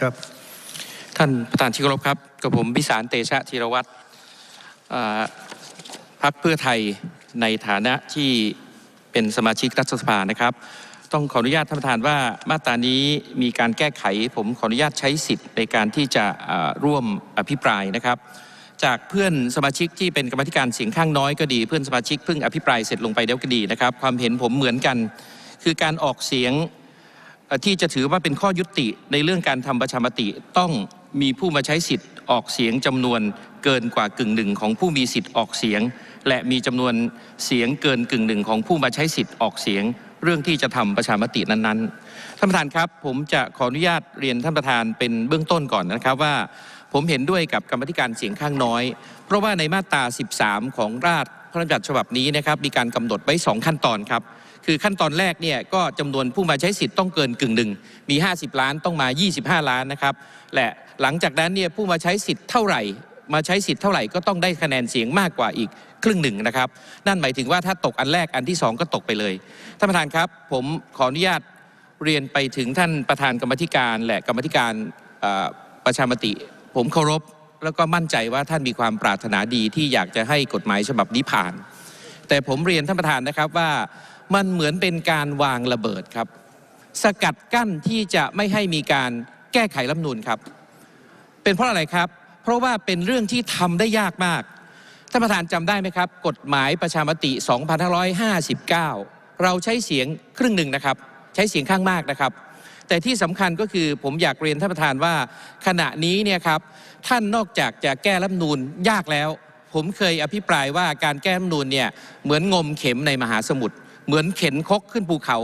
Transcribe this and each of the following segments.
ครับ ท่านประธานที่เคารพครับกับผมพิสารเตชะธีรวัตรพักเพื่อไทยในฐานะที่เป็นสมาชิกรัฐสภานะครับ ต้องขออนุญาตท่านประธานว่ามาตรานี้มีการแก้ไข ผมขออนุญาตใช้สิทธิ์ในการที่จะร่วมอภิปรายนะครับ จากเพื่อนสมาชิกที่เป็นกรรมธิการเสียงข้างน้อยก็ดี เพื่อนสมาชิกเพิ่งอภิปรายเสร็จลงไปแล้วก็ดีนะครับ ความเห็นผมเหมือนกัน คือการออกเสียง ที่จะถือว่าเป็นข้อยุติในเรื่องการทำประชามติต้องมีผู้มาใช้สิทธิ์ออกเสียงจำนวนเกินกว่ากึ่งหนึ่งของผู้มีสิทธิ์ออกเสียง และมีจำนวนเสียงเกินกึ่งหนึ่งของผู้มาใช้สิทธิ์ออกเสียง เรื่องที่จะทำประชามตินั้นๆท่านประธานครับผมจะขออนุญาตเรียนท่านประธานเป็นเบื้องต้นก่อนนะครับว่าผมเห็นด้วยกับกรรมธิการเสียงข้างน้อย เพราะว่าในมาตรา 13 ของราชพระราชบัญญัติฉบับนี้นะครับมีการกำหนดไว้ 2 ขั้นตอนครับ คือขั้นตอนแรกเนี่ยก็จำนวนผู้มาใช้สิทธิ์ต้องเกินกึ่งหนึ่งมี 50 ล้านต้องมา 25 ล้านนะครับและหลังจากนั้นเนี่ยผู้มาใช้สิทธิ์เท่าไหร่ มาใช้สิทธิ์เท่าไหร่ก็ต้องได้คะแนนเสียงมากกว่าอีกครึ่งหนึ่งนะครับ นั่นหมายถึงว่าถ้าตกอันแรกอันที่สองก็ตกไปเลยท่านประธานครับผมขออนุญาตเรียนไปถึงท่านประธานกรรมธิการ และกรรมธิการประชามติ ผมเคารพแล้วก็มั่นใจว่าท่านมีความปรารถนาดีที่อยากจะให้กฎหมายฉบับนี้ผ่าน แต่ผมเรียนท่านประธานนะครับว่า มันเหมือนเป็นการวางระเบิดครับ สกัดกั้นที่จะไม่ให้มีการแก้ไขรัฐธรรมนูญครับ เป็นเพราะอะไรครับ เพราะว่าเป็นเรื่องที่ทำได้ยากมากท่านประธานจำได้ไหมครับ กฎหมายประชามติ 2559 เราใช้เสียงครึ่งหนึ่งนะครับ ใช้เสียงข้างมากนะครับ แต่ที่สำคัญก็คือผมอยากเรียนท่านประธานว่าขณะนี้เนี่ยครับท่านนอกจากจะแก้รัฐธรรมนูญยากแล้ว ผมเคยอภิปรายว่าการแก้รัฐธรรมนูญเนี่ยเหมือนงมเข็มในมหาสมุทร เหมือนเข็นคกขึ้นภูเขา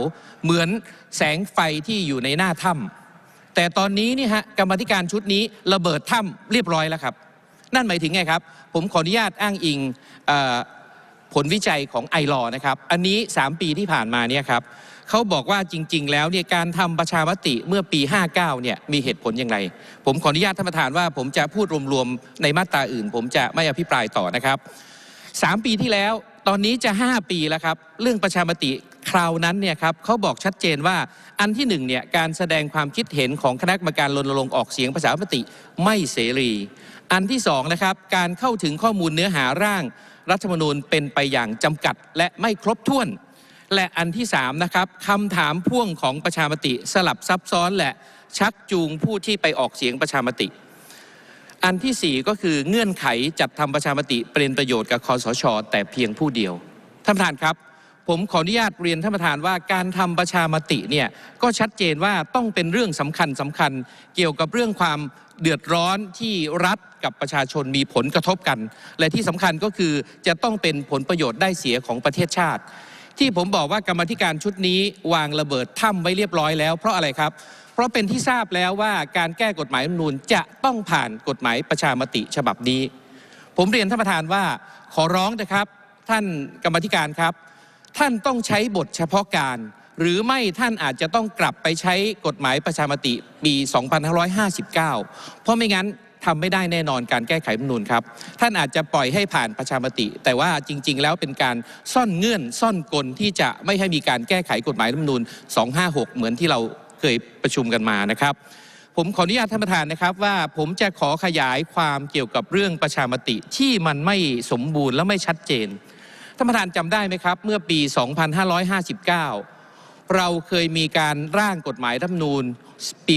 เหมือนแสงไฟที่อยู่ในหน้าถ้ำแต่ตอนนี้นี่ฮะกรรมธิการชุดนี้ระเบิดถ้ำเรียบร้อยแล้วครับ นั่นหมายถึงไงครับ ผมขออนุญาตอ้างอิงอผลวิจัยของไอรอนะครับ อันนี้ 3 ปีที่ผ่านมาเนี่ยครับเขาบอกว่าจริง ๆ แล้วเนี่ยการทำประชามติเมื่อปี 59 เนี่ยมีเหตุผลอย่างไร ผมขออนุญาตท่านประธานว่า ผมจะพูดรวมๆในมาตราอื่น ผมจะไม่อภิปรายต่อนะครับ 3 ปีที่แล้ว ตอนนี้จะ 5 ปีแล้วครับ เรื่องประชามติคราวนั้นเนี่ยครับเขาบอกชัดเจนว่าอันที่หนึ่งเนี่ยการแสดงความคิดเห็นของคณะกรรมการรณรงค์ออกเสียงประชามติไม่เสรี อันที่สองนะครับการเข้าถึงข้อมูลเนื้อหาร่าง รัฐธรรมนูญเป็นไปอย่างจำกัดและไม่ครบถ้วน และอันที่สามนะครับคำถามพ่วงของประชามติสลับซับซ้อนและชักจูงผู้ที่ไปออกเสียงประชามติ อันที่สี่ก็คือเงื่อนไขจัดทำประชามติเป็นประโยชน์กับคอสช แต่เพียงผู้เดียวท่านประธานครับ ผมขออนุญาตเรียนท่านประธานว่าการทำประชามติเนี่ยก็ชัดเจนว่าต้องเป็นเรื่องสำคัญสำคัญ เกี่ยวกับเรื่องความเดือดร้อนที่รัฐกับประชาชนมีผลกระทบกัน และที่สำคัญก็คือจะต้องเป็นผลประโยชน์ได้เสียของประเทศชาติ ที่ผมบอกว่ากรรมธิการชุดนี้วางระเบิดถ้ำไว้เรียบร้อยแล้วเพราะอะไรครับ เพราะเป็นที่ทราบแล้วว่าการแก้กฎหมายรัฐมนูญจะต้องผ่านกฎหมายประชามติฉบับนี้ ผมเรียนท่านประธานว่าขอร้องนะครับ ท่านกรรมธิการครับ ท่านต้องใช้บทเฉพาะการ หรือไม่ท่านอาจจะต้องกลับไปใช้กฎหมายประชามติปี 2559 เพราะไม่งั้นทำไม่ได้แน่นอนการแก้ไขรัฐมนูญครับ ท่านอาจจะปล่อยให้ผ่านประชามติ แต่ว่าจริง ๆ แล้วเป็นการซ่อนเงื่อนซ่อนกลที่จะไม่ให้มีการแก้ไขกฎหมายรัฐธรรมนูญ256 เหมือนที่เรา เคยประชุมกันมานะครับ ผมขออนุญาตท่านประธานนะครับว่าผมจะขอขยายความเกี่ยวกับเรื่องประชามติที่มันไม่สมบูรณ์และไม่ชัดเจนท่านประธานจำได้ไหมครับ เมื่อปี 2559 เราเคยมีการร่างกฎหมายรัฐนูญปี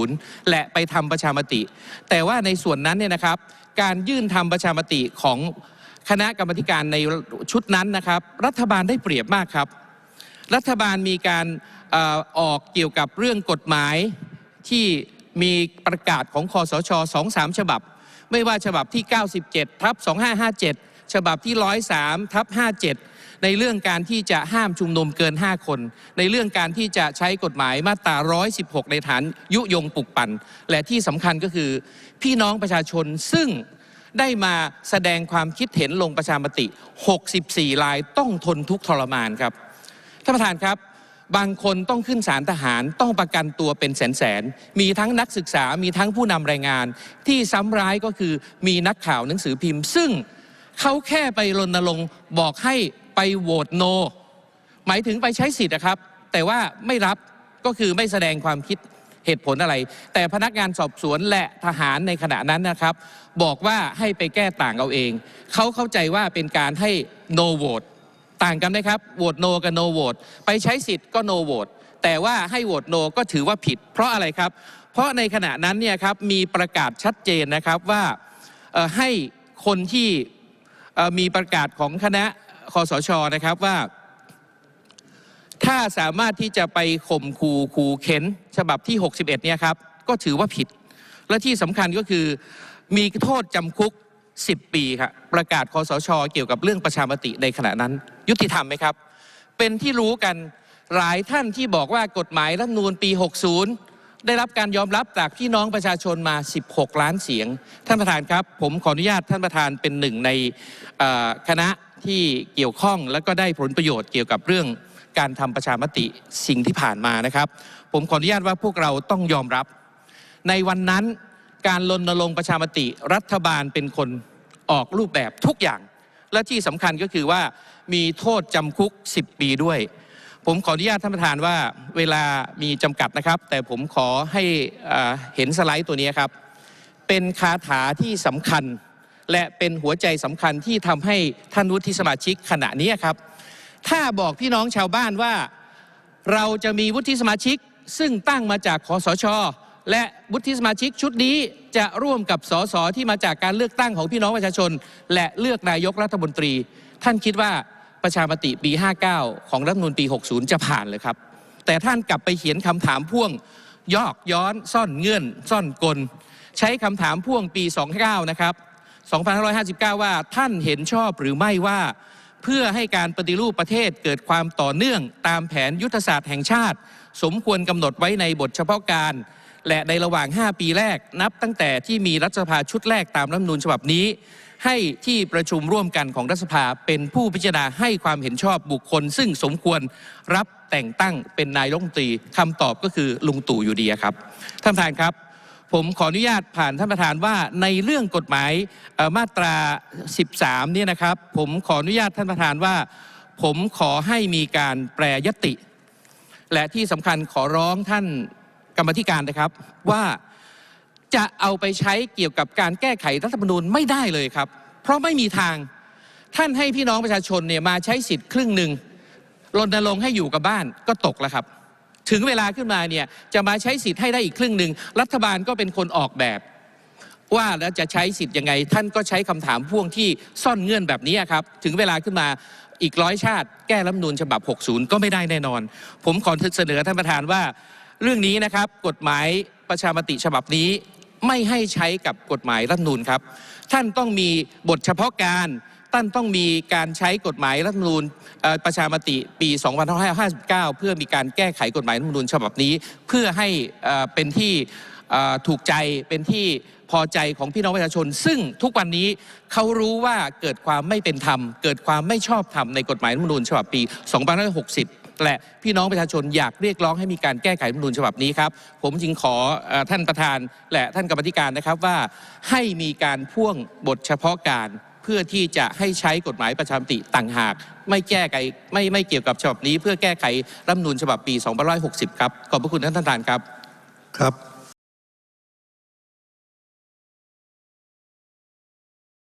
60 และไปทำประชามติ แต่ว่าในส่วนนั้นเนี่ยนะครับ การยื่นทำประชามติของคณะกรรมการในชุดนั้นนะครับ รัฐบาลได้เปรียบมากครับ รัฐบาลมีการ ออกเกี่ยวกับเรื่องกฎหมายที่มีประกาศของคอสชสองสามฉบับ ไม่ว่าฉบับที่ 97 ทับ 2557 ฉบับที่ 103 ทับ 57 ในเรื่องการที่จะห้ามชุมนุมเกิน 5 คน ในเรื่องการที่จะใช้กฎหมายมาตรา 116 ในฐานยุยงปลุกปั่น และที่สำคัญก็คือพี่น้องประชาชนซึ่งได้มาแสดงความคิดเห็นลงประชามติ 64 ลายต้องทนทุกทรมานครับ ท่านประธานครับ บางคนต้องขึ้นศาลทหารต้องประกันตัวเป็นแสนแสนมีทั้งนักศึกษามีทั้งผู้นำแรายงาน ที่ซ้ำร้ายก็คือมีนักข่าวหนังสือพิมพ์ ซึ่งเขาแค่ไปรณรงค์บอกให้ไปโหวตโน หมายถึงไปใช้สิทธิ์นะครับ แต่ว่าไม่รับก็คือไม่แสดงความคิดเหตุผลอะไร แต่พนักงานสอบสวนและทหารในขณะนั้นนะครับ บอกว่าให้ไปแก้ต่างเอาเอง เขาเข้าใจว่าเป็นการให้ no vote ต่ ต่างกันนะครับโหวต no กับ no vote ไปใช้สิทธิ์ก็ no vote แต่ว่าให้โหวต no ก็ถือว่าผิด เพราะอะไรครับ เพราะในขณะนั้นเนี่ยครับมีประกาศชัดเจนนะครับว่าให้คนที่มีประกาศของคณะคอสชนะครับว่า ถ้าสามารถที่จะไปข่มขู่ขู่เข็นฉบับที่ 61เนี่ยครับก็ถือว่าผิด และที่สำคัญก็คือมีโทษจำคุก 10 ปีครับประกาศคอสช เกี่ยวกับเรื่องประชามติในขณะนั้น ยุติธรรมไหมครับ เป็นที่รู้กันหลายท่านที่บอกว่ากฎหมายรัฐนูญปี 60 ได้รับการยอมรับจากพี่น้องประชาชนมา 16 ล้านเสียง ท่านประธานครับ ผมขออนุญาตท่านประธานเป็นหนึ่งในคณะที่เกี่ยวข้องและก็ได้ผลประโยชน์เกี่ยวกับเรื่องการทำประชามติสิ่งที่ผ่านมานะครับ ผมขออนุญาตว่าพวกเราต้องยอมรับ ในวันนั้นการรณรงค์ประชามติรัฐบาลเป็นคนออกรูปแบบทุกอย่าง และที่สำคัญก็คือว่ามีโทษจำคุก 10 ปีด้วย ผมขออนุญาตท่านประธานว่าเวลามีจำกัดนะครับ แต่ผมขอให้เห็นสไลด์ตัวนี้ครับ เป็นคาถาที่สำคัญ และเป็นหัวใจสำคัญที่ทำให้ท่านวุฒิสมาชิกขณะนี้ครับ ถ้าบอกพี่น้องชาวบ้านว่าเราจะมีวุฒิสมาชิกซึ่งตั้งมาจากคอสช และวุฒิสมาชิกชุดนี้จะร่วมกับสสที่มาจากการเลือกตั้งของพี่น้องประชาชน และเลือกนายกรัฐมนตรี ท่านคิดว่าประชามติปี 59 ของรัฐมนูญปี 60 จะผ่านเลยครับ แต่ท่านกลับไปเขียนคำถามพ่วงยอกย้อนซ่อนเงื่อน ซ่อนกล ใช้คำถามพ่วงปี 29 นะครับ 2559 ว่าท่านเห็นชอบหรือไม่ว่า เพื่อให้การปฏิรูปประเทศเกิดความต่อเนื่องตามแผนยุทธศาสตร์แห่งชาติ สมควรกำหนดไว้ในบทเฉพาะการ และในระหว่าง 5 ปีแรกนับตั้งแต่ที่มีรัฐสภาชุดแรกตามรัฐมนูญฉบับนี้ ให้ที่ประชุมร่วมกันของรัฐสภาเป็นผู้พิจารณาให้ความเห็นชอบบุคคล ซึ่งสมควรรับแต่งตั้งเป็นนายรัฐมนตรีคำตอบก็คือลุงตู่อยู่ดีครับท่านประธานครับผมขออนุญาตผ่านท่านประธานว่าในเรื่องกฎหมายมาตรา 13 เนี่ยนะครับ ผมขออนุญาตท่านประธานว่า ผมขอให้มีการแปรยติ และที่สำคัญขอร้องท่าน กรรมธิการนะครับว่าจะเอาไปใช้เกี่ยวกับการแก้ไขรัฐธรรมนูญไม่ได้เลยครับ เพราะไม่มีทางท่านให้พี่น้องประชาชนเนี่ยมาใช้สิทธิ์ครึ่งหนึ่งรณรงค์ให้อยู่กับบ้านก็ตกแล้วครับ ถึงเวลาขึ้นมาเนี่ยจะมาใช้สิทธิ์ให้ได้อีกครึ่งหนึ่งรัฐบาลก็เป็นคนออกแบบ ว่าแล้วจะใช้สิทธิ์ยังไง ท่านก็ใช้คำถามพ่วงที่ซ่อนเงื่อนแบบนี้ครับ ถึงเวลาขึ้นมาอีกร้อยชาติ แก้รัฐธรรมนูญฉบับ 60 ก็ไม่ได้แน่นอน ผมขอเสนอท่านประธานว่า เรื่องนี้นะครับกฎหมายประชามติฉบับนี้ไม่ให้ใช้กับกฎหมายรัฐมนูญครับ ท่านต้องมีบทเฉพาะการท่านต้องมีการใช้กฎหมายรัฐมนูญเอ่อประชามติปี 2559 เพื่อมีการแก้ไขกฎหมายรัฐมนูญฉบับนี้ เพื่อให้เป็นที่ถูกใจเป็นที่พอใจของพี่น้องประชาชน ซึ่งทุกวันนี้เขารู้ว่าเกิดความไม่เป็นธรรม เกิดความไม่ชอบธรรมในกฎหมายรัฐมนูญฉบับปี 2560 และพี่น้องประชาชนอยากเรียกร้องให้มีการแก้ไขรัฐธรรมนูญฉบับนี้ครับ ผมจึงขอเอ่อท่านประธานและท่านกรรมธิการนะครับว่าให้มีการพ่วงบทเฉพาะการ เพื่อที่จะให้ใช้กฎหมายประชามติต่างหาก ไม่แก้ไขไม่ไม่เกี่ยวกับฉบับนี้ เพื่อแก้ไขรัฐธรรมนูญฉบับปี2560 ครับ ขอบพระคุณท่านประธานครับ ครับ